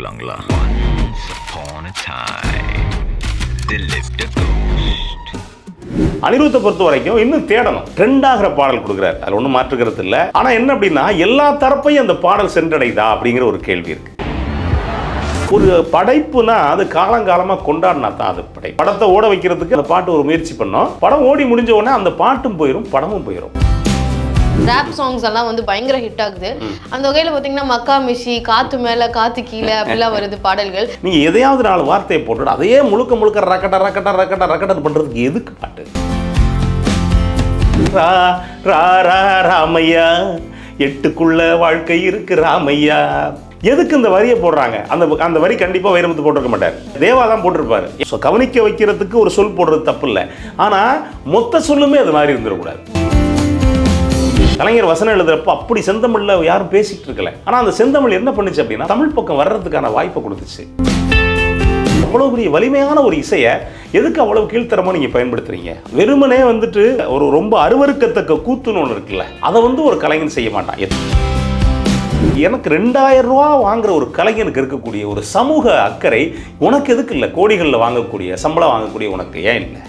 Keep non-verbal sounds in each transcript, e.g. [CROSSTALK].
கேட்கலாங்களா அனிருத்தை பொறுத்த வரைக்கும் இன்னும் தேடணும். ட்ரெண்ட் ஆகிற பாடல் கொடுக்குறாரு. அது ஒன்றும் மாற்றுக்கிறது இல்லை. ஆனால் என்ன அப்படின்னா எல்லா தரப்பையும் அந்த பாடல் சென்றடைதா அப்படிங்கிற ஒரு கேள்வி இருக்கு. ஒரு படைப்புனா அது காலங்காலமாக கொண்டாடினா தான் அது படை படத்தை ஓட வைக்கிறதுக்கு அந்த பாட்டு ஒரு முயற்சி பண்ணோம். படம் ஓடி முடிஞ்ச உடனே அந்த பாட்டும் போயிடும் படமும் போயிடும் ரேப் சாங்ஸ் எல்லாம் வந்து பயங்கர ஹிட் ஆகுது. அந்த வகையில் பார்த்தீங்கன்னா மக்கா மிஷி காத்து மேலே காத்து கீழே அப்படிலாம் வருது பாடல்கள். நீங்கள் எதையாவது நாலு வார்த்தையை போட்டுட்டு அதையே முழுக்க முழுக்க ரக்கட்ட ரக்கட்ட ரக்கட்ட ரக்கட்ட பண்ணுறதுக்கு எதுக்கு பாட்டு? ரா ரா ரா ராமையா எட்டுக்குள்ள வாழ்க்கை இருக்கு ராமையா. எதுக்கு இந்த வரியை போடுறாங்க? அந்த அந்த வரி கண்டிப்பாக வைரமுத்து போட்டிருக்க மாட்டார். தேவா தான் போட்டிருப்பாரு. ஸோ கவனிக்க வைக்கிறதுக்கு ஒரு சொல் போடுறது தப்பு இல்லை. ஆனால் மொத்த சொல்லுமே அது மாதிரி இருந்துடக்கூடாது. கலைஞர் வசனம் எழுதுறப்ப அப்படி செந்தமிழ்ல யாரும் பேசிட்டு இருக்கல. ஆனா அந்த செந்தமிழ் என்ன பண்ணுச்சு அப்படின்னா தமிழ் பக்கம் வர்றதுக்கான வாய்ப்பை கொடுத்துச்சு. அவ்வளோ பெரிய வலிமையான ஒரு இசையை எதுக்கு அவ்வளவு கீழ்த்தரமாக நீங்கள் பயன்படுத்துறீங்க? வெறுமனே வந்துட்டு ஒரு ரொம்ப அருவருக்கத்தக்க கூத்துன்னு ஒன்று இருக்குல்ல அதை வந்து ஒரு கலைஞன் செய்ய மாட்டான். எனக்கு ரெண்டாயிரம் ரூபா வாங்குற ஒரு கலைஞனுக்கு இருக்கக்கூடிய ஒரு சமூக அக்கறை உனக்கு எதுக்கு இல்லை? கோடிகளில் வாங்கக்கூடிய சம்பளம் வாங்கக்கூடிய உனக்கு ஏன் இல்லை?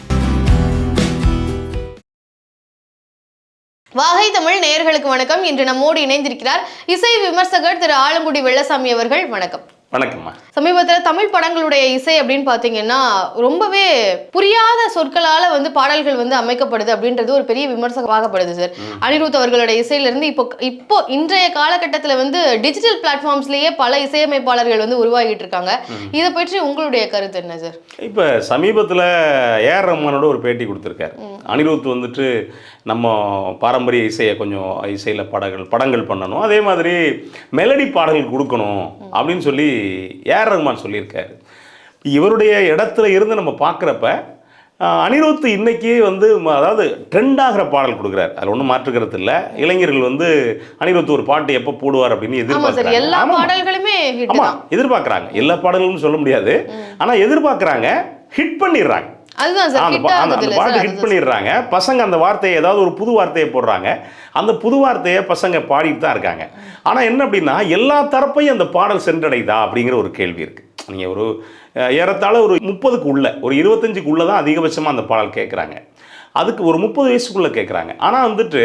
வாகை தமிழ் நேயர்களுக்கு வணக்கம். இன்று நம்மோடு இணைந்திருக்கிறார் இசை விமர்சகர் திரு ஆலங்குடி வெள்ளசாமி அவர்கள். வணக்கம். வணக்கம்மா. சமீபத்தில் தமிழ் படங்களுடைய இசை அப்படின்னு பார்த்தீங்கன்னா ரொம்பவே புரியாத சொற்களால வந்து பாடல்கள் வந்து அமைக்கப்படுது அப்படின்றது ஒரு பெரிய விமர்சகமாகப்படுது சார். அனிருத் அவர்களுடைய இசையிலிருந்து இப்போ இப்போ இன்றைய காலகட்டத்தில் வந்து டிஜிட்டல் பிளாட்ஃபார்ம்ஸ்லேயே பல இசையமைப்பாளர்கள் வந்து உருவாகிட்டு இருக்காங்க. இதை பற்றி உங்களுடைய கருத்து என்ன சார்? இப்போ சமீபத்தில் ஏஆர் ரஹ்மானோட ஒரு பேட்டி கொடுத்துருக்காரு. அனிருத் வந்துட்டு நம்ம பாரம்பரிய இசையை கொஞ்சம் இசையில் படங்கள் படங்கள் பண்ணணும். அதே மாதிரி மெலடி பாடல்கள் கொடுக்கணும் அப்படின்னு சொல்லி ஏஆர் ரஹ்மான் சொல்லியிருக்காரு. இவருடைய இடத்துல இருந்து நம்ம பார்க்குறப்ப அனிருத் இன்னைக்கு வந்து அதாவது ட்ரெண்ட் ஆகிற பாடல் கொடுக்குறாரு. அதில் ஒன்றும் மாற்றுக்கிறது இல்லை. இளைஞர்கள் வந்து அனிருத் ஒரு பாட்டு எப்போ போடுவார் அப்படின்னு சார் எல்லா எதிர்பார்க்குறாங்க ஆமாம். எதிர்பார்க்கறாங்க. எல்லா பாடல்களும் சொல்ல முடியாது. ஆனா எதிர்பார்க்கறாங்க ஹிட் பண்ணிடுறாங்க. அந்த பாட்டு ஹிட் பண்ணிடுறாங்க. பசங்க அந்த வார்த்தையை ஏதாவது ஒரு புது வார்த்தையை போடுறாங்க. அந்த புது வார்த்தையை பசங்க பாடிட்டு தான் இருக்காங்க. ஆனா என்ன அப்படின்னா எல்லா தரப்பையும் அந்த பாடல் சென்றடைதா அப்படிங்கிற ஒரு கேள்வி இருக்கு. நீங்க ஒரு ஏறத்தாழ ஒரு முப்பதுக்கு உள்ள ஒரு இருபத்தஞ்சுக்கு உள்ள தான் அதிகபட்சமாக அந்த பாடல் கேட்குறாங்க அதுக்கு ஒரு முப்பது வயசுக்குள்ளே கேட்குறாங்க ஆனால் வந்துட்டு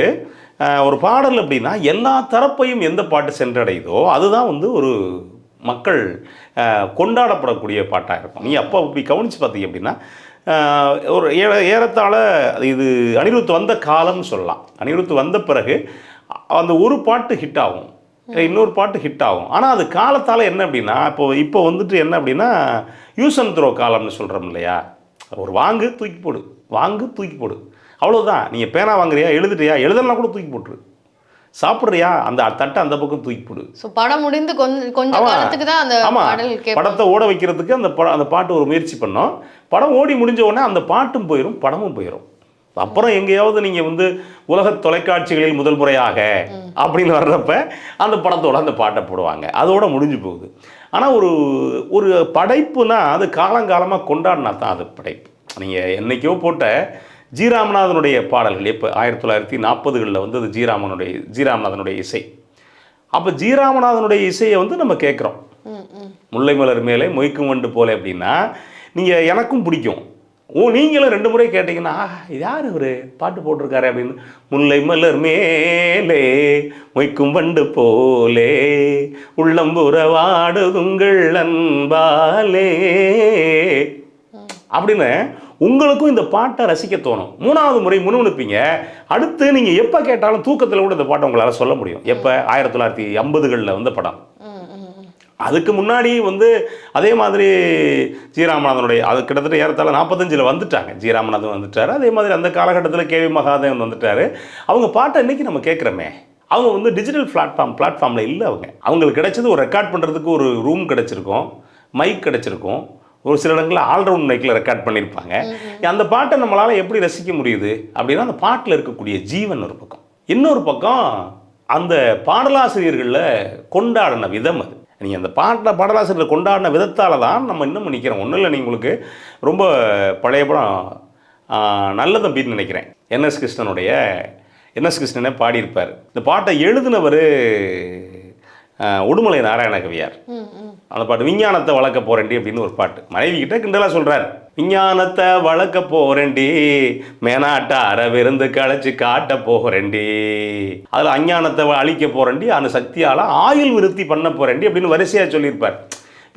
ஒரு பாடல் அப்படின்னா எல்லா தரப்பையும் எந்த பாட்டு சென்றடையுதோ அதுதான் வந்து ஒரு மக்கள் கொண்டாடப்படக்கூடிய பாட்டாக இருக்கும். நீங்கள் அப்போ அப்படி கவனித்து பார்த்தீங்க அப்படின்னா ஒரு ஏற ஏறத்தாழ இது அனிருத் வந்த காலம்னு சொல்லலாம். அனிருத் வந்த பிறகு அந்த ஒரு பாட்டு ஹிட் ஆகும். இன்னொரு பாட்டு ஹிட் ஆகும். ஆனால் அது காலத்தால் என்ன அப்படின்னா இப்போ இப்போ வந்துட்டு என்ன அப்படின்னா யூஸ் அண்ட் த்ரோ காலம்னு சொல்கிறோம் இல்லையா? ஒரு வாங்கு தூக்கி போடு வாங்கு தூக்கி போடு. அவ்வளோதான் நீங்கள் பேனா வாங்குறியா எழுதுறியா எழுதலாம் கூட தூக்கி போட்டுரு. சாப்பிட்றியா? அந்த தட்டை அந்த பக்கம் தூக்கி போடு. ஸோ படம் முடிந்து கொஞ்ச கொஞ்ச ஆமா. காலத்துக்கு தான் அந்த ஆமா. பாடல் கேட்போம். படத்தை ஓட வைக்கிறதுக்கு அந்த படம் அந்த பாட்டு ஒரு முயற்சி பண்ணோம். படம் ஓடி முடிஞ்ச உடனே அந்த பாட்டும் போயிடும் படமும் போயிடும் அப்புறம் எங்கேயாவது நீங்கள் வந்து உலக தொலைக்காட்சிகளில் முதல் முறையாக அப்படின்னு வர்றப்ப அந்த படத்தோட அந்த பாட்டை போடுவாங்க. அதோட முடிஞ்சு போகுது. ஆனால் ஒரு ஒரு படைப்புனா அது காலங்காலமாக கொண்டாடினா தான் அது படைப்பு. நீங்கள் என்னைக்கோ போட்ட ஜி ராமநாதனுடைய பாடல்கள். இப்போ ஆயிரத்தி தொள்ளாயிரத்தி நாற்பதுகளில் வந்து அது ஜி ராமனுடைய ஜி ராமநாதனுடைய இசை. அப்போ ஜி ராமநாதனுடைய இசையை வந்து நம்ம கேட்குறோம். முல்லை மலர் மேலே மொய்க்கும் வண்டு போல அப்படின்னா நீங்கள் எனக்கும் பிடிக்கும். ஓ நீங்களும் ரெண்டு முறை கேட்டிங்கன்னா "ஆஹா, இது யார் இவர்? பாட்டு போட்டிருக்காரு அப்படின்னு. முல்லை மலர் மேலே மொய்க்கும் வண்டு போலே உள்ளம்புறவாடுதுங்கள் அன்பாலே. அப்படின்னு உங்களுக்கும் இந்த பாட்டை ரசிக்க தோணும். மூணாவது முறை முணுமுணுப்பீங்க. அடுத்து நீங்கள் எப்போ கேட்டாலும் தூக்கத்தில் கூட இந்த பாட்டை உங்களால் சொல்ல முடியும். எப்போ? ஆயிரத்தி தொள்ளாயிரத்தி ஐம்பதுகளில் வந்த படம். அதுக்கு முன்னாடி வந்து அதே மாதிரி ஜீராமநாதனுடைய அது கிட்டத்தட்ட ஏறத்தாழ நாற்பத்தஞ்சில் வந்துட்டாங்க. ஜீராமநாதன் வந்துட்டார். அதே மாதிரி அந்த காலகட்டத்தில் கேவி மகாதேவன் வந்துட்டார். அவங்க பாட்டை இன்றைக்கி நம்ம கேட்குறோமே. அவங்க வந்து டிஜிட்டல் பிளாட்ஃபார்ம் பிளாட்ஃபார்மில் இல்லை அவங்க. அவங்களுக்கு கிடைச்சது ஒரு ரெக்கார்ட் பண்ணுறதுக்கு ஒரு ரூம் கிடச்சிருக்கும் மைக் கிடச்சிருக்கும். ஒரு சில இடங்களில் ஆல்ரவுண்ட் மைக்கில் ரெக்கார்ட் பண்ணியிருப்பாங்க அந்த பாட்டை நம்மளால் எப்படி ரசிக்க முடியுது அப்படின்னா அந்த பாட்டில் இருக்கக்கூடிய ஜீவன் ஒரு பக்கம். இன்னொரு பக்கம் அந்த பாடலாசிரியர்களில் கொண்டாடின விதம் அது. நீங்கள் அந்த பாட்டில் பாடலாசிரியர் கொண்டாடின விதத்தால் தான் நம்ம இன்னும் நிற்கிறோம் ஒன்றும் இல்லை உங்களுக்கு ரொம்ப பழைய படம் நல்ல தம்பின்னு நினைக்கிறேன். என்எஸ் கிருஷ்ணனுடைய என்எஸ் கிருஷ்ணனே பாடியிருப்பார். இந்த பாட்டை எழுதினவர் உடுமலை நாராயண கவியார் அந்த பாட்டு விஞ்ஞானத்தை வளர்க்க போறேன்டி அப்படின்னு ஒரு பாட்டு. மனைவி கிட்ட கிண்டலா சொல்றாரு. விஞ்ஞானத்தை வளர்க்க போறேன்டி. அற விருந்து களைச்சு காட்ட போகிறேன்டி. அதில் அஞ்ஞானத்தை அழிக்க போறேன்டி. அந்த சக்தியால ஆயுள் விருத்தி பண்ண போறேன்டி அப்படின்னு வரிசையா சொல்லியிருப்பார்.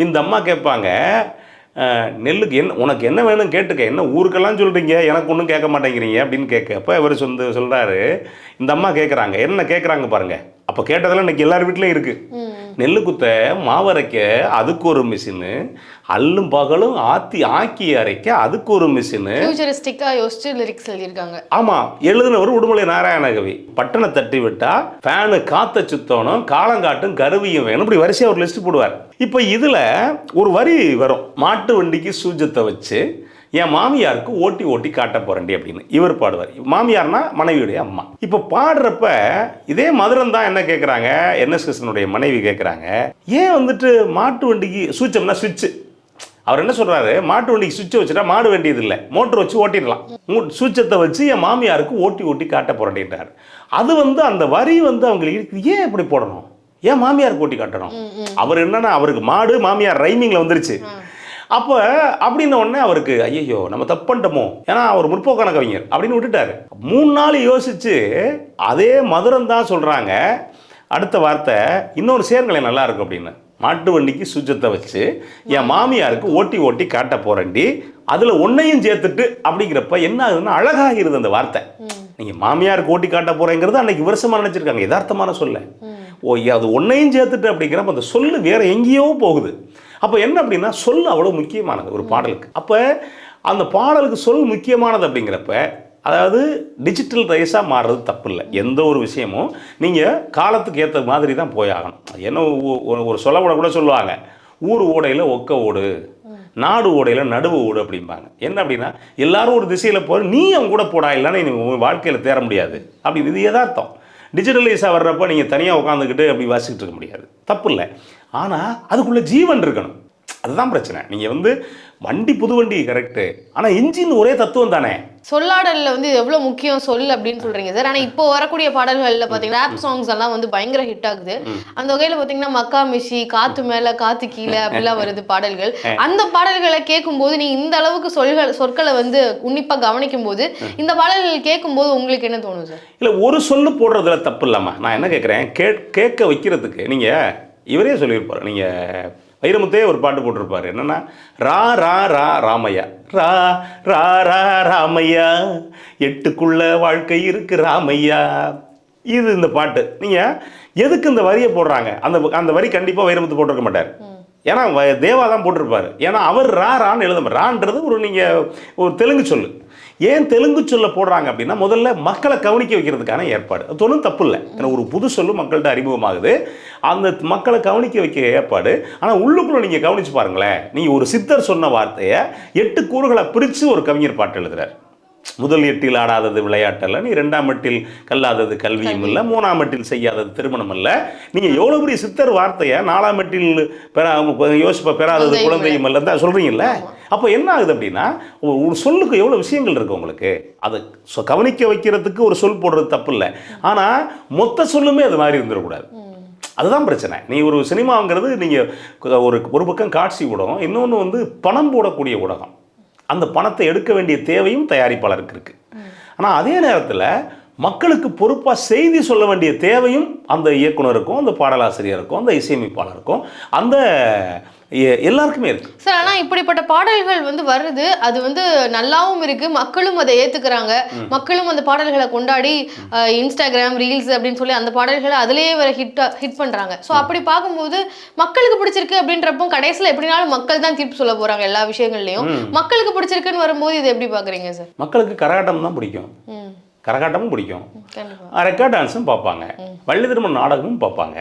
இந்த அம்மா கேட்பாங்க நெல்லுக்கு என்ன உனக்கு என்ன வேணும் கேட்டுக்க. என்ன ஊருக்கெல்லாம் சொல்கிறீங்க எனக்கு ஒன்றும் கேட்க மாட்டேங்கிறீங்க. அப்படின்னு கேட்க அப்போ இவர் சொந்த சொல்கிறாரு இந்த அம்மா கேட்குறாங்க என்ன கேட்குறாங்க பாருங்கள் அப்போ கேட்டதெல்லாம் இன்னைக்கு எல்லார் வீட்லேயும் இருக்குது நெல்லு குத்த மாவரைக்க அதுக்கு ஒரு மிஷினு அல்லும் பகலும் ஆத்தி ஆக்கி அரைக்க அதுக்கு ஒரு மிஷினு ஃபியூச்சரிஸ்டிக்கா யோசிச்சு லிரிக்ஸ் எழுதியிருக்காங்க. ஆமாம் எழுதினவர் உடுமலை நாராயணகவி. பட்டனை தட்டி விட்டா ஃபேனு காத்த சுத்தணும் காலங்காட்டும் கருவியும் வேணும். இப்படி வரிசையாக ஒரு லிஸ்ட் போடுவார். இப்போ இதில் ஒரு வரி வரும். மாட்டு வண்டிக்கு சூஜத்தை வச்சு என் மாமியாருக்கு ஓட்டி ஓட்டி காட்ட போறேன்டி அப்படின்னு. இவர் பாடுவார். மாமியார்னா மனைவியுடைய அம்மா. இப்போ பாடுறப்ப இதே மதுரம் தான் என்ன கேட்குறாங்க என்எஸ் கிருஷ்ணனுடைய மனைவி கேட்குறாங்க ஏன் வந்துட்டு மாட்டு வண்டிக்கு சூச்சம்னா சுவிட்சு? அவர் என்ன சொல்றாரு? மாட்டு வண்டிக்கு சுவிட்சை வச்சுட்டா மாடு வேண்டியது இல்லை மோட்டர் வச்சு ஓட்டிடலாம். சுவிட்சத்தை வச்சு என் மாமியாருக்கு ஓட்டி ஓட்டி காட்ட போறேன்றார் அது வந்து அந்த வரி வந்து அவங்களுக்கு ஏன் இப்படி போடணும்? ஏன் மாமியாருக்கு ஓட்டி காட்டணும்? அவர் என்னன்னா அவருக்கு மாடு மாமியார் ரைமிங்ல வந்துருச்சு. அப்போ அப்படின்ன உடனே அவருக்கு ஐயோ நம்ம தப்பு பண்ணிட்டோமோ? ஏன்னா அவர் முற்போக்கான கவிஞர் அப்படின்னு விட்டுட்டாரு. மூணு நாள் யோசிச்சு அதே மதுரம் தான் சொல்றாங்க. அடுத்த வார்த்தை இன்னொரு சேர்களை நல்லா இருக்கும் அப்படின்னு. மாட்டு வண்டிக்கு சுஜத்தை வச்சு என் மாமியாருக்கு ஓட்டி ஓட்டி காட்ட போறேன்டி. அதுல ஒன்னையும் சேர்த்துட்டு அப்படிங்கிறப்ப என்ன ஆகுதுன்னா அழகாகிறது அந்த வார்த்தை. நீங்க மாமியாருக்கு ஓட்டி காட்ட போறேங்கிறது அன்னைக்கு வருஷமா நினைச்சிருக்காங்க. யதார்த்தமான சொல்ல. ஓ அது ஒன்னையும் சேர்த்துட்டு அப்படிங்கிறப்ப அந்த சொல்லு வேற எங்கேயோ போகுது. அப்போ என்ன அப்படின்னா சொல் அவ்வளோ முக்கியமானது ஒரு பாடலுக்கு. அப்போ அந்த பாடலுக்கு சொல் முக்கியமானது அப்படிங்கிறப்ப அதாவது டிஜிட்டல் ரைஸாக மாறுறது தப்பு இல்லை எந்த ஒரு விஷயமும் நீங்கள் காலத்துக்கு ஏற்ற மாதிரி தான் போயாகணும் என்ன ஒரு சொல்ல கூட சொல்லுவாங்க. ஊர் ஓடையில் ஒக்க ஓடு நாடு ஓடையில் நடுவு ஓடு அப்படிம்பாங்க. என்ன அப்படின்னா எல்லாரும் ஒரு திசையில் போகிற நீ அவங்க கூட போடா இல்லைன்னா நீ வாழ்க்கையில் தேர முடியாது. அப்படி இது எதார்த்தம். டிஜிட்டலைஸாக வர்றப்போ நீங்கள் தனியாக உட்காந்துக்கிட்டு அப்படி வாசிக்கிட்டு இருக்க முடியாது. தப்பு இல்லை ஆனால் அதுக்குள்ளே ஜீவன் இருக்கணும். அதுதான் பிரச்சனை. நீங்கள் வந்து வண்டி புது வண்டி கரெக்டு ஆனால் இன்ஜின் ஒரே தத்துவம் தானே? சொல்லாடல்ல வந்து இது எவ்வளவு முக்கியம் சொல் அப்படின்னு சொல்றீங்க சார். ஆனா இப்போ வரக்கூடிய பாடல்கள்ல பாத்தீங்கன்னா ரேப் சாங்ஸ் எல்லாம் வந்து பயங்கர ஹிட் ஆகுது. அந்த வகையில பாத்தீங்கன்னா மக்கா மிஷி காத்து மேல காத்து கீழே அப்படிலாம் [LAUGHS] வருது பாடல்கள். அந்த பாடல்களை கேட்கும்போது நீங்க இந்த அளவுக்கு சொல்கள் சொற்களை வந்து உன்னிப்பா கவனிக்கும் போது இந்த பாடல்கள் கேட்கும்போது உங்களுக்கு என்ன தோணும் சார்? இல்லை ஒரு சொல்லு போடுறதுல தப்பு இல்லாமா நான் என்ன கேட்குறேன் கேட்க வைக்கிறதுக்கு நீங்கள் இவரே சொல்லியிருப்பார். நீங்கள் வைரமுத்தே ஒரு பாட்டு போட்டிருப்பாரு. என்னன்னா ரா ரா ரா ராமையா. ரா ரா ரா ராமையா. எட்டுக்குள்ள வாழ்க்கை இருக்கு ராமையா. இது இந்த பாட்டு. நீங்கள் எதுக்கு இந்த வரியை போடுறாங்க? அந்த அந்த வரி கண்டிப்பாக வைரமுத்து போட்டிருக்க மாட்டார். ஏன்னா தேவா தான் போட்டிருப்பார். ஏன்னா அவர் ரா ரான்னு எழுத ரான்றது ஒரு நீங்கள் ஒரு தெலுங்கு சொல்லு. ஏன் தெலுங்கு சொல்ல போடுறாங்க அப்படின்னா முதல்ல மக்களை கவனிக்க வைக்கிறதுக்கான ஏற்பாடு. அது ஒன்றும் தப்பு இல்லை ஏன்னா ஒரு புது சொல்லு மக்கள்கிட்ட அறிமுகமாகுது. அந்த மக்களை கவனிக்க வைக்க ஏற்பாடு. ஆனால் உள்ளுக்குள்ள நீங்கள் கவனிச்சு பாருங்களேன். நீங்கள் ஒரு சித்தர் சொன்ன வார்த்தையை எட்டு கூறுகளை பிரித்து ஒரு கவிஞர் பாட்டு எழுதுறார். முதல் எட்டில் ஆடாதது விளையாட்டல்ல. நீ ரெண்டாம் எட்டில் கல்லாதது கல்வியும் இல்லை. மூணாம் எட்டில் செய்யாதது திருமணம் அல்ல நீங்கள் எவ்வளோ பெரிய சித்தர் வார்த்தையை நாலாம் எட்டில் பெறா யோசிப்ப பெறாதது குழந்தையும் இல்லை தான் சொல்கிறீங்கல்ல அப்போ என்ன ஆகுது அப்படின்னா ஒரு சொல்லுக்கு எவ்வளோ விஷயங்கள் இருக்கு உங்களுக்கு? அதை கவனிக்க வைக்கிறதுக்கு ஒரு சொல் போடுறது தப்பு இல்லை. ஆனால் மொத்த சொல்லுமே அது மாதிரி இருந்துடக்கூடாது. அதுதான் பிரச்சனை. நீ ஒரு சினிமாங்கிறது நீங்கள் ஒரு ஒரு பக்கம் காட்சி ஊடகம் இன்னொன்று வந்து பணம் போடக்கூடிய ஊடகம். அந்த பணத்தை எடுக்க வேண்டிய தேவையும் தயாரிப்பாளருக்கு இருக்குது ஆனால் அதே நேரத்தில் மக்களுக்கு பொறுப்பாக செய்தி சொல்ல வேண்டிய தேவையும் அந்த இயக்குனருக்கும் அந்த பாடலாசிரியருக்கும் அந்த இசையமைப்பாளருக்கும் அந்த எல்லாருக்குமே இருக்கு. சார் ஆனா இப்படிப்பட்ட பாடல்கள் வந்து வருது அது வந்து நல்லாவும் இருக்கு மக்களும் அதை ஏத்துக்கிறாங்க. மக்களும் அந்த பாடல்களை கொண்டாடி இன்ஸ்டாகிராம் ரீல்ஸ் அப்படின்னு சொல்லி அந்த பாடல்களை அதுலயே வர ஹிட் ஹிட் பண்றாங்க. ஸோ அப்படி பார்க்கும்போது மக்களுக்கு பிடிச்சிருக்கு அப்படின்றப்போ கடைசியில் எப்படினாலும் மக்கள் தான் தீர்ப்பு சொல்ல போறாங்க எல்லா விஷயங்கள்லயும். மக்களுக்கு பிடிச்சிருக்குன்னு வரும்போது இதை எப்படி பாக்குறீங்க சார்? மக்களுக்கு கரகாட்டம் தான் பிடிக்கும் கரகாட்டமும் பிடிக்கும். ரெக்கார்ட் டான்ஸும் பார்ப்பாங்க. வள்ளி திருமண நாடகமும் பார்ப்பாங்க.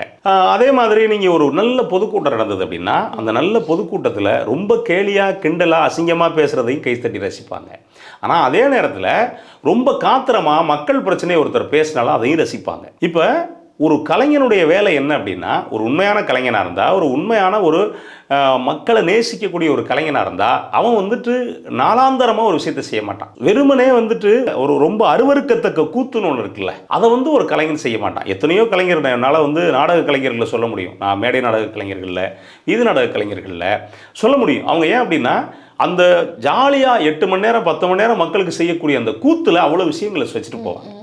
அதே மாதிரி நீங்கள் ஒரு நல்ல பொதுக்கூட்டம் நடந்தது அப்படின்னா அந்த நல்ல பொதுக்கூட்டத்தில் ரொம்ப கேலியாக கிண்டலாக அசிங்கமாக பேசுகிறதையும் கைத்தட்டி ரசிப்பாங்க. ஆனால் அதே நேரத்தில் ரொம்ப காத்திரமாக மக்கள் பிரச்சனையை ஒருத்தர் பேசினாலும் அதையும் ரசிப்பாங்க. இப்போ ஒரு கலைஞனுடைய வேலை என்ன அப்படின்னா ஒரு உண்மையான கலைஞனாக இருந்தால் ஒரு உண்மையான ஒரு மக்களை நேசிக்கக்கூடிய ஒரு கலைஞனாக இருந்தால் அவன் வந்துட்டு நாளாந்தரமாக ஒரு விஷயத்தை செய்ய மாட்டான். வெறுமனே வந்துட்டு ஒரு ரொம்ப அருவருக்கத்தக்க கூத்துன்னு ஒன்று இருக்குல்ல அதை வந்து ஒரு கலைஞன் செய்ய மாட்டான். எத்தனையோ கலைஞர் என்னால் வந்து நாடக கலைஞர்களை சொல்ல முடியும். நான் மேடை நாடக கலைஞர்களில் இது நாடக கலைஞர்களில் சொல்ல முடியும். அவங்க ஏன் அப்படின்னா அந்த ஜாலியாக எட்டு மணி நேரம் பத்து மணி நேரம் மக்களுக்கு செய்யக்கூடிய அந்த கூத்தில் அவ்வளோ விஷயங்களை வச்சுட்டு போவாங்க.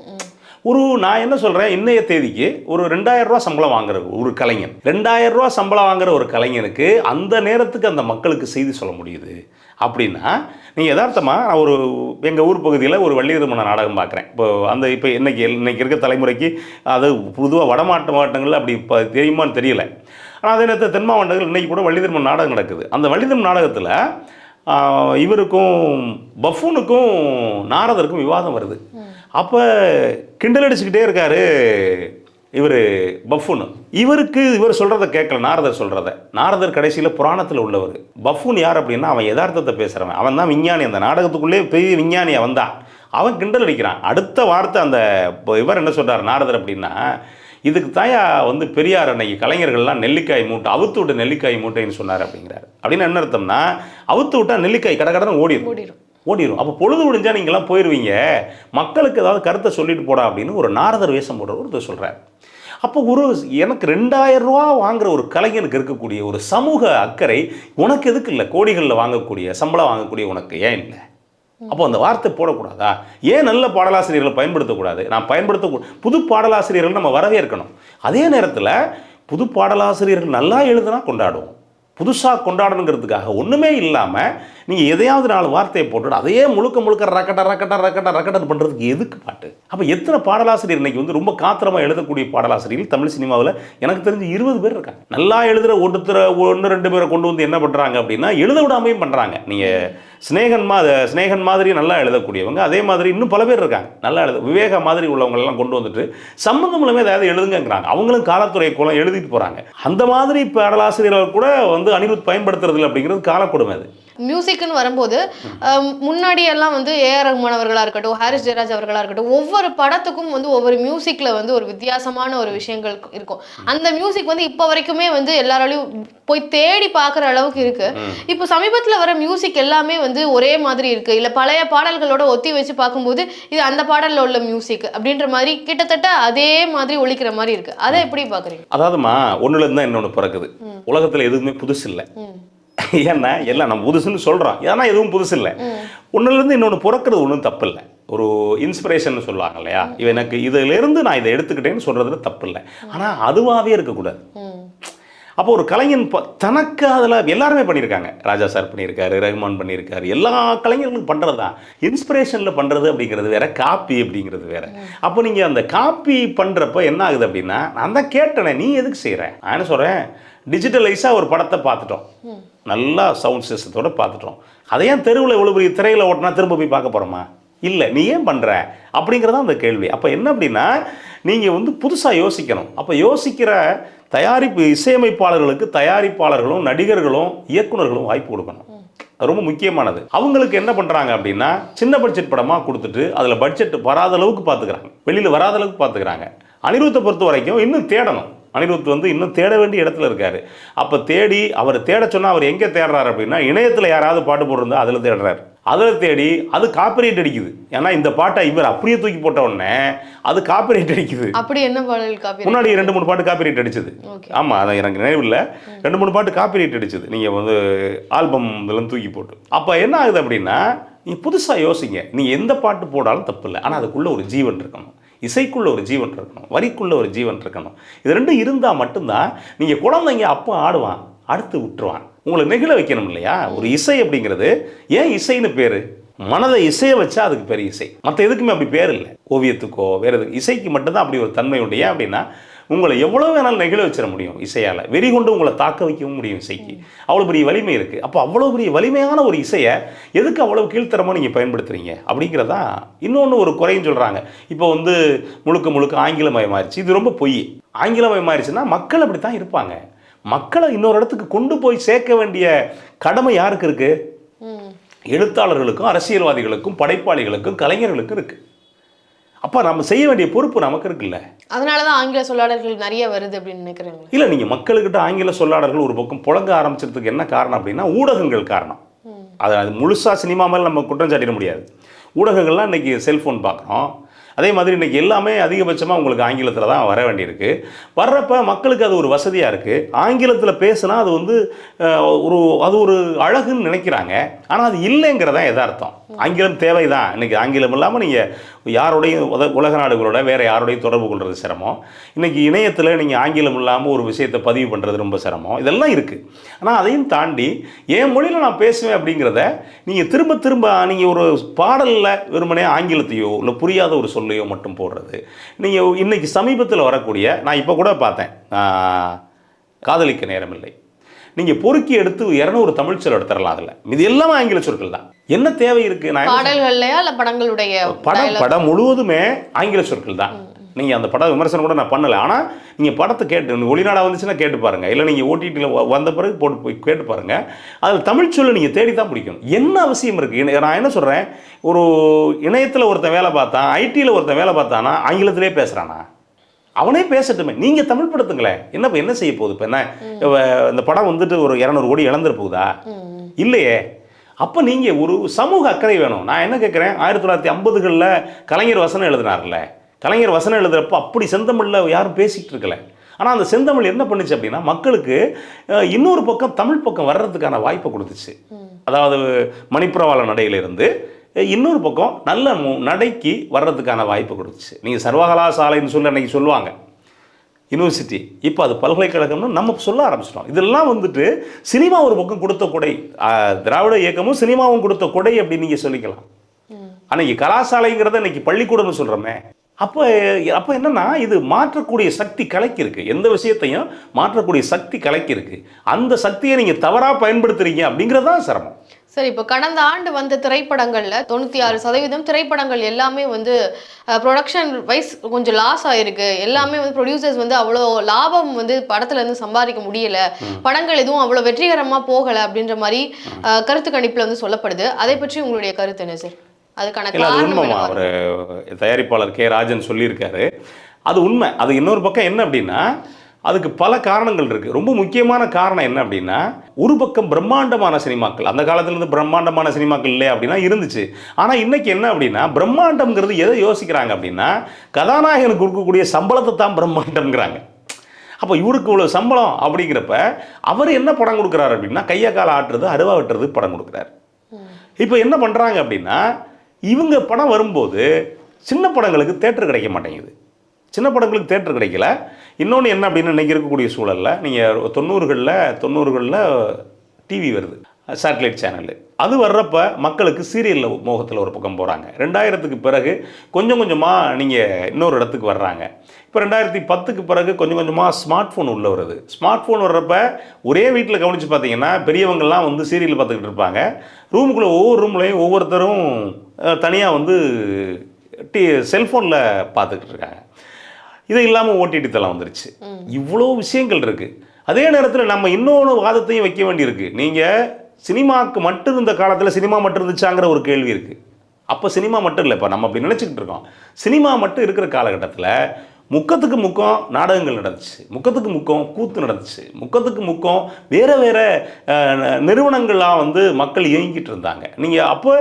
ஒரு நான் என்ன சொல்கிறேன் இன்றைய தேதிக்கு ஒரு ரெண்டாயிரம் ரூபா சம்பளம் வாங்குற ஒரு கலைஞன். ரெண்டாயிரம் ரூபா சம்பளம் வாங்குற ஒரு கலைஞனுக்கு அந்த நேரத்துக்கு அந்த மக்களுக்கு செய்தி சொல்ல முடியுது. அப்படின்னா நீங்கள் யதார்த்தமாக நான் ஒரு எங்கள் ஊர் பகுதியில் ஒரு வள்ளி திருமண நாடகம் பார்க்குறேன் இப்போ அந்த இப்போ இன்றைக்கி இன்றைக்கி இருக்க தலைமுறைக்கு அது பொதுவாக வடமாட்ட மாவட்டங்களில் அப்படி இப்போ தெரியுமான்னு தெரியல. ஆனால் அதே நேரத்தில் தென் மாவட்டங்கள் இன்றைக்கி கூட வள்ளிதர்மன் நாடகம் நடக்குது. அந்த வள்ளி நாடகத்தில் இவருக்கும் பஃபூனுக்கும் நாரதருக்கும் விவாதம் வருது. அப்போ கிண்டல் அடிச்சுக்கிட்டே இருக்காரு இவர் பஃபூன். இவருக்கு இவர் சொல்கிறத கேட்கல நாரதர் சொல்கிறத நாரதர் கடைசியில் புராணத்தில் உள்ளவர். பஃபூன் யார் அப்படின்னா அவன் யதார்த்தத்தை பேசுகிறவன் அவன் தான் விஞ்ஞானி. அந்த நாடகத்துக்குள்ளே பெரிய விஞ்ஞானி அவன் தான். அவன் கிண்டல் அடிக்கிறான். அடுத்த வார்த்தை அந்த இப்போ இவர் என்ன சொல்கிறார் நாரதர் அப்படின்னா இதுக்கு தாயா வந்து பெரியார் அன்னைக்கு கலைஞர்கள்லாம் நெல்லிக்காய் மூட்டை அவுத்து விட்ட நெல்லிக்காய் மூட்டைன்னு சொன்னார் அப்படிங்கிறார். அப்படின்னு என்ன அர்த்தம்னா அவுத்து விட்டா நெல்லிக்காய் கடை கடன் ஓடிடும் ஓடிடும் ஓடிடும் அப்போ பொழுது முடிஞ்சால் நீங்கள்லாம் போயிடுவீங்க மக்களுக்கு ஏதாவது கருத்தை சொல்லிட்டு போடா அப்படின்னு ஒரு நாரதர் வேஷம் போடுற ஒருத்தர் சொல்கிறார் அப்போ ஒரு எனக்கு ரெண்டாயிரம் ரூபா வாங்குற ஒரு கலைஞனுக்கு இருக்கக்கூடிய ஒரு சமூக அக்கறை உனக்கு எதுக்கு இல்லை? கோடிகளில் வாங்கக்கூடிய சம்பளம் வாங்கக்கூடிய உனக்கு ஏன் இல்லை? அப்போ அந்த வார்த்தை போடக்கூடாதா? ஏன் நல்ல பாடலாசிரியர்களை பயன்படுத்தக்கூடாது? நான் பயன்படுத்த புது பாடலாசிரியர்கள் நம்ம வரவேற்கணும். அதே நேரத்தில் புது பாடலாசிரியர்கள் நல்லா எழுதுனா கொண்டாடுவோம். புதுசாக கொண்டாடணுங்கிறதுக்காக ஒன்றுமே இல்லாமல் நீங்கள் எதையாவது நாலு வார்த்தையை போட்டுட்டு அதையே முழுக்க முழுக்க ரக்கட்ட ரக்கட்ட ரக்கட்ட ரக்கட்டன் பண்ணுறதுக்கு எதுக்கு பாட்டு? அப்போ எத்தனை பாடலாசிரியர் இன்னைக்கு வந்து ரொம்ப காத்திரமாக எழுதக்கூடிய பாடலாசிரியர்கள் தமிழ் சினிமாவில்? எனக்கு தெரிஞ்சு இருபது பேர் இருக்காங்க. நல்லா எழுதுகிற ஒருத்தர் ஒன்று ரெண்டு பேரை கொண்டு வந்து என்ன பண்ணுறாங்க அப்படின்னா எழுத விடாமையும் பண்ணுறாங்க நீங்கள் ஸ்னேகன் மா ஸ்னேகன் மாதிரி நல்லா எழுதக்கூடியவங்க அதே மாதிரி இன்னும் பல பேர் இருக்காங்க. நல்லா எழுத விவேக மாதிரி உள்ளவங்களெல்லாம் கொண்டு வந்துட்டு சம்மந்தம் மூலமே ஏதாவது எழுதுங்கிறாங்க அவங்களும் காலத்துறை கோலம் எழுதிட்டு போகிறாங்க அந்த மாதிரி பாடலாசிரியர்கள் கூட வந்து அனிருத் பயன்படுத்துறது இல்லை அப்படிங்கிறது காலக்கொடுமை அது. மியூசிக்னு வரும்போது அஹ், முன்னாடி எல்லாம் வந்து ஏஆர் ரஹ்மான் அவர்களா இருக்கட்டும் ஹாரிஸ் ஜெயராஜ் அவர்களா இருக்கட்டும் ஒவ்வொரு படத்துக்கும் வந்து ஒவ்வொரு மியூசிக்ல வந்து ஒரு வித்தியாசமான ஒரு விஷயங்கள் இருக்கும். அந்த மியூசிக் வந்து இப்போ வரைக்குமே வந்து எல்லாராலையும் போய் தேடி பார்க்குற அளவுக்கு இருக்கு. இப்போ சமீபத்துல வர மியூசிக் எல்லாமே வந்து ஒரே மாதிரி இருக்கு. இல்ல பழைய பாடல்களோட ஒத்தி வச்சு பார்க்கும்போது இது அந்த பாடல்ல உள்ள மியூசிக் அப்படின்ற மாதிரி கிட்டத்தட்ட அதே மாதிரி ஒழிக்கிற மாதிரி இருக்கு. அதை எப்படி பாக்குறீங்க? அதாவதுமா ஒன்றுலேருந்து தான் இன்னொன்று பிறக்குது உலகத்தில் எதுவுமே புதுசு இல்லை [LAUGHS] ஏன்னா எல்லாம் நம்ம புதுசுன்னு சொல்கிறோம் ஏன்னா எதுவும் புதுசு இல்லை ஒன்றுலேருந்து இன்னொன்று பிறக்கிறது ஒன்றும் தப்பு இல்லை ஒரு இன்ஸ்பிரேஷன் சொல்லுவாங்க இல்லையா? இவ எனக்கு இதிலிருந்து நான் இதை எடுத்துக்கிட்டேன்னு சொல்கிறதுல தப்பு இல்லை ஆனால் அதுவாகவே இருக்கக்கூடாது. அப்போ ஒரு கலைஞன் தனக்கு அதில் எல்லாருமே பண்ணியிருக்காங்க. ராஜா சார் பண்ணியிருக்காரு ரஹ்மான் பண்ணியிருக்காரு. எல்லா கலைஞர்களும் பண்ணுறது தான் இன்ஸ்பிரேஷனில் பண்ணுறது அப்படிங்கிறது வேற காப்பி அப்படிங்கிறது வேற. அப்போ நீங்கள் அந்த காப்பி பண்ணுறப்ப என்ன ஆகுது அப்படின்னா நான் தான் கேட்டேனே நீ எதுக்கு செய்கிற நான் என்ன சொல்கிறேன் டிஜிட்டலைஸாக ஒரு படத்தை பார்த்துட்டோம். நல்லா சவுண்ட் சிஸ்டத்தோடு பார்த்துட்டோம். அதை ஏன் தெருவில் இவ்வளோ பெரிய திரையில் ஓட்டினா திரும்ப போய் பார்க்க போகிறோமா இல்லை நீ ஏன் பண்ணுற அப்படிங்கிறதா அந்த கேள்வி. அப்போ என்ன அப்படின்னா நீங்கள் வந்து புதுசாக யோசிக்கணும். அப்போ யோசிக்கிற தயாரிப்பு இசையமைப்பாளர்களுக்கு தயாரிப்பாளர்களும் நடிகர்களும் இயக்குனர்களும் வாய்ப்பு கொடுக்கணும். அது ரொம்ப முக்கியமானது. அவங்களுக்கு என்ன பண்ணுறாங்க அப்படின்னா சின்ன பட்ஜெட் படமாக கொடுத்துட்டு அதில் பட்ஜெட் வராத அளவுக்கு பார்த்துக்கிறாங்க. வெளியில் வராத அளவுக்கு பார்த்துக்கிறாங்க. அனிருத்தை பொறுத்த வரைக்கும் இன்னும் தேடணும். அனிருத் வந்து இன்னும் தேட வேண்டிய இடத்துல இருக்காரு. அப்போ தேடி அவர் தேட சொன்னால் அவர் எங்கே தேடுறாரு அப்படின்னா இணையத்தில் யாராவது பாட்டு போட்டிருந்தா அதில் தேடுறாரு. அதில் தேடி அது காப்பிரைட் அடிக்குது. ஏன்னா இந்த பாட்டை இவர் அப்படியே தூக்கி போட்ட உடனே அது காப்பிரைட் அடிக்குது. அப்படி என்ன பாடல் காப்பி முன்னாடி ரெண்டு மூணு பாட்டு காப்பிரைட் அடிச்சது. ஆமாம் அது எனக்கு நினைவில்லை ரெண்டு மூணு பாட்டு காப்பிரைட் அடிச்சது. நீங்கள் வந்து ஆல்பம் இதெல்லாம் தூக்கி போட்டு. அப்போ என்ன ஆகுது அப்படின்னா நீ புதுசாக யோசிங்க. நீ எந்த பாட்டு போடாலும் தப்பு இல்லை. ஆனால் அதுக்குள்ளே ஒரு ஜீவன் இருக்கணும். இசைக்குள்ள ஒரு ஜீவன் இருக்கணும் வரிக்குள்ள ஒரு ஜீவன் இருக்கணும். இது ரெண்டும் இருந்தால் மட்டும்தான் நீங்கள் குழந்தைங்க அப்போ ஆடுவான் அடுத்து விட்டுருவான் உங்களை நெகிழ வைக்கணும் இல்லையா? ஒரு இசை அப்படிங்கிறது ஏன் இசைன்னு பேர்? மனதை இசையை வச்சா அதுக்கு பேர் இசை. மற்ற எதுக்குமே அப்படி பேர் இல்லை. ஓவியத்துக்கோ வேறு எதுக்கு இசைக்கு மட்டும்தான் அப்படி ஒரு தன்மை உண்டு. ஏன் அப்படின்னா உங்களை எவ்வளோ வேணாலும் நெகிழ வச்சிட முடியும் இசையால். வெறி கொண்டு உங்களை தாக்க வைக்கவும் முடியும் இசைக்கு. அவ்வளோ பெரிய வலிமை இருக்குது அப்போ அவ்வளோ பெரிய வலிமையான ஒரு இசையை எதுக்கு அவ்வளோ கீழ்த்தரமாக நீங்கள் பயன்படுத்துறீங்க? அப்படிங்கிறதா இன்னொன்று ஒரு குறைன்னு சொல்கிறாங்க இப்போ வந்து முழுக்க முழுக்க ஆங்கிலமயமாயிருச்சு. இது ரொம்ப பொய். ஆங்கிலமயமாயிருச்சுன்னா மக்கள் அப்படி தான் இருப்பாங்க. மக்களை இன்னொரு இடத்துக்கு கொண்டு போய் சேர்க்க வேண்டிய கடமை யாருக்கு இருக்குது எழுத்தாளர்களுக்கும் அரசியல்வாதிகளுக்கும் படைப்பாளிகளுக்கும் கலைஞர்களுக்கும் இருக்குது அப்போ நம்ம செய்ய வேண்டிய பொறுப்பு நமக்கு இருக்குல்ல? அதனாலதான் ஆங்கில சொல்லாடல்கள் நிறைய வருது அப்படின்னு நினைக்கிறேன் இல்லை நீங்கள் மக்கள்கிட்ட ஆங்கில சொல்லாடல்கள் ஒரு பக்கம் புழங்க ஆரம்பிச்சதுக்கு என்ன காரணம் அப்படின்னா ஊடகங்கள் காரணம். அது அது முழுசாக சினிமா மேலே நம்ம குற்றம் சாட்டிட முடியாது. ஊடகங்கள்லாம் இன்றைக்கி செல்ஃபோன் பார்க்குறோம் அதே மாதிரி இன்றைக்கி எல்லாமே அதிகபட்சமாக உங்களுக்கு ஆங்கிலத்தில் தான் வர வேண்டியிருக்கு. வர்றப்ப மக்களுக்கு அது ஒரு வசதியாக இருக்குது ஆங்கிலத்தில் பேசுனா அது வந்து ஒரு அது ஒரு அழகுன்னு நினைக்கிறாங்க. ஆனால் அது இல்லைங்கிறதான் எதார்த்தம் ஆங்கிலம் தேவைதான். இன்றைக்கி ஆங்கிலம் இல்லாமல் நீங்கள் யாரோடையும் உத உலக நாடுகளோட வேறு யாரோடையும் தொடர்பு கொள்வது சிரமம். இன்றைக்கி இணையத்தில் நீங்கள் ஆங்கிலம் இல்லாமல் ஒரு விஷயத்தை பதிவு பண்ணுறது ரொம்ப சிரமம். இதெல்லாம் இருக்குது ஆனால் அதையும் தாண்டி என் மொழியில் நான் பேசுவேன் அப்படிங்கிறத நீங்கள் திரும்ப திரும்ப நீங்கள் ஒரு பாடலில் வெறுமனே ஆங்கிலத்தையோ இல்லை புரியாத ஒரு சொல்லையோ மட்டும் போடுறது. நீங்கள் இன்றைக்கி சமீபத்தில் வரக்கூடிய நான் இப்போ கூட பார்த்தேன். காதலிக்க நேரமில்லை. நீங்கள் பொறுக்கி எடுத்து இரநூறு தமிழ் சொல் எடுத்துடலாம் அதில். இது எல்லாமே ஆங்கில சொற்கள் தான். என்ன தேவை இருக்குது நான் என்ன பாடல்கள்லயா இல்ல படங்களுடைய படம்? படம் முழுவதுமே ஆங்கில சொற்கள் தான். நீங்கள் அந்த பட விமர்சனம் கூட நான் பண்ணலை. ஆனால் நீங்கள் படத்தை கேட்டு ஒளிநாடா வந்துச்சுன்னா கேட்டு பாருங்கள் இல்லை நீங்கள் ஓடிடியில் வந்த பிறகு போட்டு போய் கேட்டு பாருங்கள் அதில் தமிழ் சொல்ல நீங்கள் தேடி தான் பிடிக்கும் என்ன அவசியம் இருக்குது நான் என்ன சொல்கிறேன் ஒரு இணையத்தில் ஒருத்தன் வேலை பார்த்தான் ஐடியில் ஒருத்தன் வேலை பார்த்தானா ஆங்கிலத்திலே பேசுகிறானா அவனே பேசட்டுமே. நீங்கள் தமிழ் படுத்துங்களேன். என்ன இப்போ என்ன செய்ய போகுது? இப்போ என்ன? இந்த படம் வந்துட்டு ஒரு இரநூறு கோடி இழந்துட போகுதா இல்லையே. அப்போ நீங்கள் ஒரு சமூக அக்கறை வேணும். நான் என்ன கேட்குறேன் ஆயிரத்தி தொள்ளாயிரத்தி ஐம்பதுகளில் கலைஞர் வசனம் எழுதினார்ல. கலைஞர் வசனம் எழுதுறப்போ அப்படி செந்தமிழில் யாரும் பேசிக்கிட்டு இருக்கல. ஆனால் அந்த செந்தமிழ் என்ன பண்ணுச்சு அப்படின்னா மக்களுக்கு இன்னொரு பக்கம் தமிழ் பக்கம் வர்றதுக்கான வாய்ப்பை கொடுத்துச்சு. அதாவது மணிப்புரவாள நடையிலிருந்து இன்னொரு பக்கம் நல்ல நடைக்கு வர்றதுக்கான வாய்ப்பு கொடுத்துச்சு. நீங்கள் சர்வகலாசாலைன்னு சொல்லி அன்னைக்கு சொல்லுவாங்க. யூனிவர்சிட்டி இப்போ அது பல்கலைக்கழகம்னு நம்ம சொல்ல ஆரம்பிச்சிட்டோம். இதெல்லாம் வந்துட்டு சினிமா ஒரு பக்கம் கொடுத்த கொடை. திராவிட இயக்கமும் சினிமாவும் கொடுத்த கொடை அப்படின்னு நீங்கள் சொல்லிக்கலாம். அன்னைக்கு கலாசாலைங்கிறத இன்னைக்கு பள்ளிக்கூடம்னு சொல்கிறோமே அப்போ அப்போ என்னன்னா இது மாற்றக்கூடிய சக்தி கலைக்கு இருக்கு எந்த விஷயத்தையும் மாற்றக்கூடிய சக்தி கலைக்கு இருக்கு அந்த சக்தியை நீங்கள் தவறாக பயன்படுத்துறீங்க அப்படிங்கிறது தான் சிரமம். சரி இப்போ கடந்த ஆண்டு வந்த திரைப்படங்கள்ல தொண்ணூத்தி ஆறு சதவீதம் திரைப்படங்கள் எல்லாமே வந்து ப்ரொடக்ஷன் வைஸ் கொஞ்சம் லாஸ் ஆயிருக்கு. எல்லாமே வந்து ப்ரொடியூசர்ஸ் வந்து அவ்வளோ லாபம் வந்து படத்துல இருந்து சம்பாதிக்க முடியல. படங்கள் எதுவும் அவ்வளோ வெற்றிகரமா போகல அப்படின்ற மாதிரி கருத்து கணிப்புல வந்து சொல்லப்படுது. அதை பற்றி உங்களுடைய கருத்து என்ன சார் அதுக்கான இல்லை அது காரணம் உண்மைமா என்னவா? அவர் தயாரிப்பாளர் கே. ராஜன் சொல்லியிருக்காரு. அது உண்மை. அது இன்னொரு பக்கம் என்ன அப்படின்னா அதுக்கு பல காரணங்கள் இருக்குது ரொம்ப முக்கியமான காரணம் என்ன அப்படின்னா ஒரு பக்கம் பிரம்மாண்டமான சினிமாக்கள். அந்த காலத்துலேருந்து பிரம்மாண்டமான சினிமாக்கள் இல்லை அப்படின்னா இருந்துச்சு. ஆனால் இன்னைக்கு என்ன அப்படின்னா பிரம்மாண்டம்ங்கிறது எதை யோசிக்கிறாங்க அப்படின்னா கதாநாயகனுக்கு கொடுக்கக்கூடிய சம்பளத்தை தான் பிரம்மாண்டம்ங்கிறாங்க. அப்போ இவருக்கு இவ்வளோ சம்பளம் அப்படிங்கிறப்ப அவர் என்ன படம் கொடுக்குறாரு அப்படின்னா கையை கால ஆட்டுறது அருவா வெட்டுறது படம் கொடுக்குறாரு. இப்போ என்ன பண்ணுறாங்க அப்படின்னா இவங்க படம் வரும்போது சின்ன படங்களுக்கு தேட்டர் கிடைக்க மாட்டேங்குது. சின்ன படங்களுக்கு தேட்டர் கிடைக்கல. இன்னொன்று என்ன அப்படின்னு இன்றைக்கி இருக்கக்கூடிய சூழலில் நீங்கள் தொண்ணூறுகளில் தொண்ணூறுகளில் டிவி வருது. சேட்டலைட் சேனல் அது வர்றப்ப மக்களுக்கு சீரியலில் மோகத்தில் ஒரு பக்கம் போகிறாங்க ரெண்டாயிரத்துக்கு பிறகு கொஞ்சம் கொஞ்சமாக நீங்கள் இன்னொரு இடத்துக்கு வர்றாங்க. இப்போ ரெண்டாயிரத்தி பத்துக்கு பிறகு கொஞ்சம் கொஞ்சமாக ஸ்மார்ட் ஃபோன் உள்ள வருது. ஸ்மார்ட் ஃபோன் வர்றப்ப ஒரே வீட்டில் கவனித்து பார்த்தீங்கன்னா பெரியவங்கள்லாம் வந்து சீரியல் பார்த்துக்கிட்டு இருப்பாங்க. ரூமுக்குள்ளே ஒவ்வொரு ரூம்லேயும் ஒவ்வொருத்தரும் தனியாக வந்து டி செல்ஃபோனில் பார்த்துக்கிட்டு இருக்காங்க. இது இல்லாமல் ஓடிடி தளம் வந்துருச்சு. இவ்வளோ விஷயங்கள் இருக்குது அதே நேரத்தில் நம்ம இன்னொரு வாதத்தையும் வைக்க வேண்டியிருக்கு. நீங்கள் சினிமாவுக்கு மட்டும் இந்த காலத்தில் சினிமா மட்டும் இருந்துச்சாங்கிற ஒரு கேள்வி இருக்குது அப்போ சினிமா மட்டும் இல்லை இப்போ நம்ம அப்படி நினச்சிக்கிட்டு இருக்கோம். சினிமா மட்டும் இருக்கிற காலகட்டத்தில் முக்கத்துக்கு முக்கம் நாடகங்கள் நடந்துச்சு. முக்கத்துக்கு முக்கம் கூத்து நடந்துச்சு. முக்கத்துக்கு முக்கம் வேறு வேறு நிறுவனங்கள்லாம் வந்து மக்கள் இயங்கிட்டு இருந்தாங்க. நீங்கள் அப்போ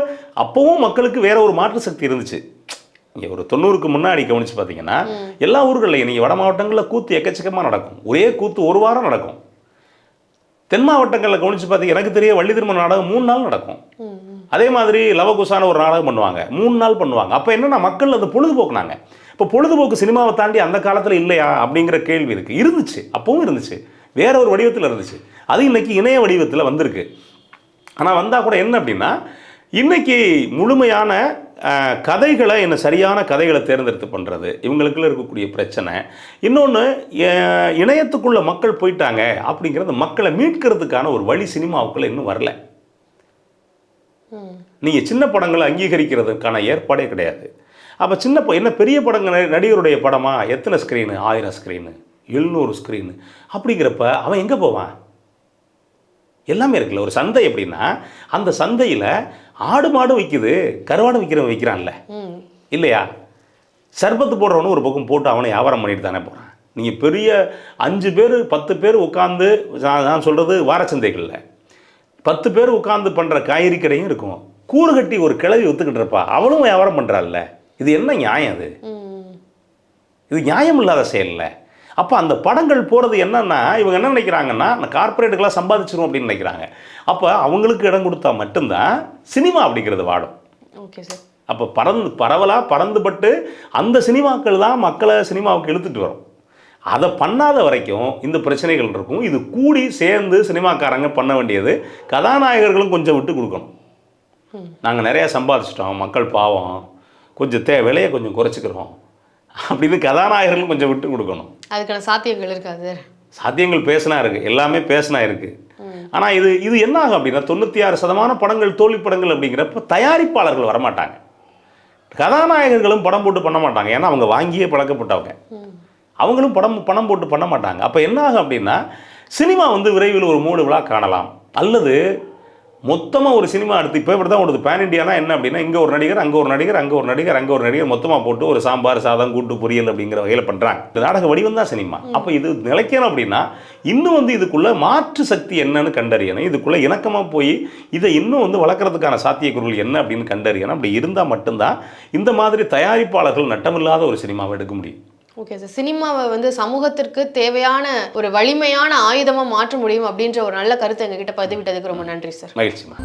அப்போவும் மக்களுக்கு வேற ஒரு மாற்று சக்தி இருந்துச்சு. இங்கே ஒரு தொண்ணூறுக்கு முன்னாடி கவனிச்சு பார்த்தீங்கன்னா எல்லா ஊர்கள்லையும் நீங்கள் வட மாவட்டங்களில் கூத்து எக்கச்சக்கமாக நடக்கும். ஒரே கூத்து ஒரு வாரம் நடக்கும். தென் மாவட்டங்களில் கவனிச்சு பார்த்தீங்க எனக்கு தெரிய வள்ளி திருமண நாடகம் மூணு நாள் நடக்கும். அதே மாதிரி லவகுசான ஒரு நாடகம் பண்ணுவாங்க. மூணு நாள் பண்ணுவாங்க. அப்போ என்னன்னா மக்கள் அது பொழுதுபோக்குனாங்க. இப்போ பொழுதுபோக்கு சினிமாவை தாண்டி அந்த காலத்தில் இல்லையா அப்படிங்கிற கேள்வி இருக்குது இருந்துச்சு. அப்பவும் இருந்துச்சு. வேற ஒரு வடிவத்தில் இருந்துச்சு. அது இன்னைக்கு இணைய வடிவத்தில் வந்திருக்கு. ஆனால் வந்தால் கூட என்ன அப்படின்னா இன்னைக்கு முழுமையான கதைகளை என்ன சரியான கதைகளை தேர்ந்தெடுத்து பண்ணுறது இவங்களுக்குள்ள இருக்கக்கூடிய பிரச்சனை. இன்னொன்று இணையத்துக்குள்ள மக்கள் போயிட்டாங்க அப்படிங்கிறது மக்களை மீட்கிறதுக்கான ஒரு வழி சினிமாவுக்குள்ள இன்னும் வரல. நீங்கள் சின்ன படங்களை அங்கீகரிக்கிறதுக்கான ஏற்பாடே கிடையாது. அப்போ சின்ன என்ன பெரிய படங்கள் நடி- நடிகருடைய படமா? எத்தனை ஸ்க்ரீனு ஆயிரம் ஸ்க்ரீனு எழுநூறு ஸ்க்ரீனு அப்படிங்கிறப்ப அவன் எங்கே போவான்? எல்லாமே இருக்குல்ல. ஒரு சந்தை எப்படின்னா அந்த சந்தையில் ஆடு மாடு விற்கிது கருவாடு விற்கிறவன் விற்கிறான்ல இல்லையா? சர்பத்து போடுறவனு ஒரு பக்கம் போட்டு அவனை வியாபாரம் பண்ணிட்டு தானே போகிறான் நீங்கள் பெரிய அஞ்சு பேர் பத்து பேர் உட்காந்து நான் நான் சொல்கிறது வாரச்சந்தைகளில் பத்து பேர் உட்காந்து பண்ணுற காய்கறி கடையும் இருக்கும். கூறு கட்டி ஒரு கிளவி ஒத்துக்கிட்டு இருப்பா. அவளும் வியாபாரம் பண்ணுறாள்ல இது என்ன நியாயம் அது. இது நியாயம் இல்லாத செயல்ல. அப்போ அந்த படங்கள் போகிறது என்னன்னா இவங்க என்ன நினைக்கிறாங்கன்னா அந்த கார்ப்பரேட்டுக்கெல்லாம் சம்பாதிச்சிரும் அப்படின்னு நினைக்கிறாங்க. அப்போ அவங்களுக்கு இடம் கொடுத்தா மட்டும்தான் சினிமா அப்படிங்கிறது வாடும் ஓகே சார். அப்போ பறந்து பரவலாக பறந்துபட்டு அந்த சினிமாக்கள் தான் மக்களை சினிமாவுக்கு இழுத்துட்டு வரும். அதை பண்ணாத வரைக்கும் இந்த பிரச்சனைகள் இருக்கும். இது கூடி சேர்ந்து சினிமாக்காரங்க பண்ண வேண்டியது. கதாநாயகர்களும் கொஞ்சம் விட்டு கொடுக்கணும். நாங்கள் நிறையா சம்பாதிச்சிட்டோம். மக்கள் பாவம். கொஞ்சம் தே விலையை கொஞ்சம் குறைச்சிக்கிறோம். அப்படின்னு கதாநாயகர்களும் கொஞ்சம் விட்டு கொடுக்கணும். அதுக்கான சாத்தியங்கள் இருக்காது சாத்தியங்கள் பேசினா இருக்குது எல்லாமே பேசினா இருக்குது ஆனால் இது இது என்ன ஆகும் அப்படின்னா தொண்ணூற்றி ஆறு சதமான படங்கள் தோல்வி படங்கள் அப்படிங்கிறப்ப தயாரிப்பாளர்கள் வரமாட்டாங்க. கதாநாயகர்களும் படம் போட்டு பண்ண மாட்டாங்க. ஏன்னா அவங்க வாங்கியே பழக்கப்பட்டவங்க. அவங்களும் படம் பணம் போட்டு பண்ண மாட்டாங்க. அப்போ என்ன ஆகும் அப்படின்னா சினிமா வந்து விரைவில் ஒரு மூணு விழா காணலாம். அல்லது மொத்தமாக ஒரு சினிமா எடுத்து இப்போ இப்படி தான் ஓடுது. பேன் இண்டியானா என்ன அப்படின்னா இங்கே ஒரு நடிகர் அங்கே ஒரு நடிகர் அங்கே ஒரு நடிகர் அங்கே ஒரு நடிகர் மொத்தமாக போட்டு ஒரு சாம்பார் சாதம் கூட்டு பொரியல் அப்படிங்கிற வகையில் பண்ணுறாங்க இந்த நாடக வடிவம் தான் சினிமா. அப்போ இது நிலைக்கணும் அப்படின்னா இன்னும் வந்து இதுக்குள்ள மாற்று சக்தி என்னன்னு கண்டறியணும். இதுக்குள்ள இணக்கமாக போய் இதை இன்னும் வந்து வளர்க்குறதுக்கான சாத்தியக்கூறுகள் என்ன அப்படின்னு கண்டறியணும். அப்படி இருந்தால் மட்டும்தான் இந்த மாதிரி தயாரிப்பாளர்கள் நட்டமில்லாத ஒரு சினிமாவை எடுக்க முடியும். ஓகே சார் சினிமாவை வந்து சமூகத்திற்கு தேவையான ஒரு வலிமையான ஆயுதமா மாற்ற முடியும் அப்படின்ற ஒரு நல்ல கருத்தை எங்ககிட்ட பதிவிட்டதுக்கு ரொம்ப நன்றி சார் மகிழ்ச்சிமா